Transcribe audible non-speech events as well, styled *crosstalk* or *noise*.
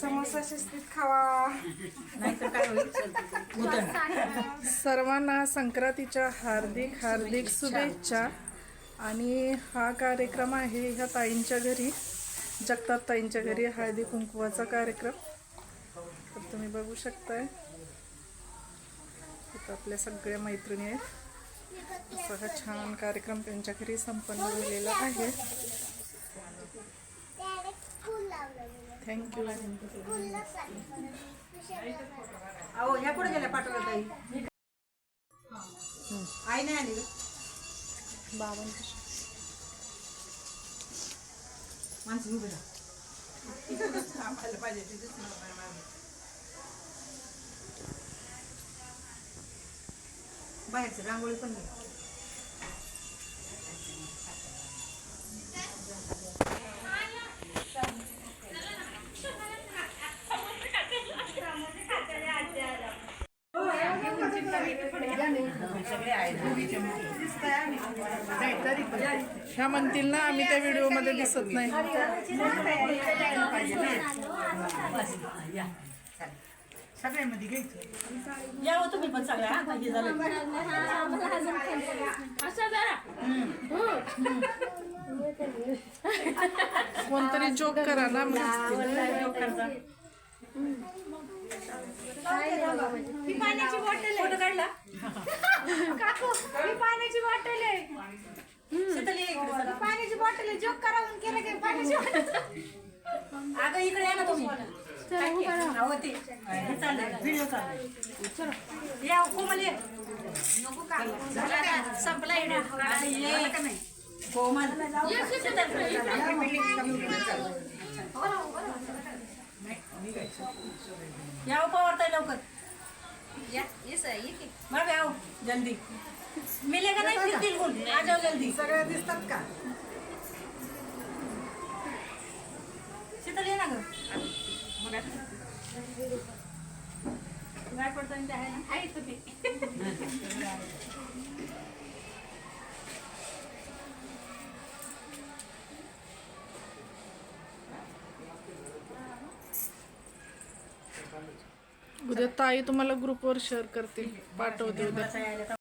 समोसा शिस्तीत खावा सर्वांना संक्रांतीच्या हार्दिक हार्दिक शुभेच्छा. आणि हा कार्यक्रम आहे ह्या ताईंच्या घरी. जगताप ताईंच्या घरी हळदी कुंकवाचा कार्यक्रम. तर तुम्ही बघू शकताय. इथं आपल्या सगळ्या मैत्रिणी आहेत. असा हा छान कार्यक्रम त्यांच्या घरी संपन्न झालेला आहे. थँक्यू अहो माणसं उभी राहा. बाहेरचं रांगोळी पण घे. ह्या म्हणतील ना आम्ही त्या व्हिडिओमध्ये दिसत नाही. सगळ्यांमध्ये घ्यायचं. या हो तुम्ही पण सगळ्या हा, हे झालं. कोणतरी जोक करा ना मग. हसतील. ही पाण्याची बॉटल आहे. काढला? काकू ही पाण्याची बॉटल आहे. शीतल ये इकडे चला. पाण्याची बॉटल आहे. जोक करावून केलं की पाण्याची बॉटल. अगं इकडे या ना तुम्ही. अहो ते हे चाललंय. व्हिडिओ चाललाय. चलो. या कोमल ये. नको का? झालं का संपला येणं आता ये. का नाही? कोमल. या पवारताय लवकर. बरं बे, आओ जल्दी. मिलेगा नहीं? फिर बिल्कुल आ जाओ जल्दी. सगळे दिसतात का? शीतल ये ना ग. गाय पडतो ते आहे ना. आहे तुम्ही *laughs* उद्या ताई तुम्हाला ग्रुपवर शेअर करतील पाठवते उद्या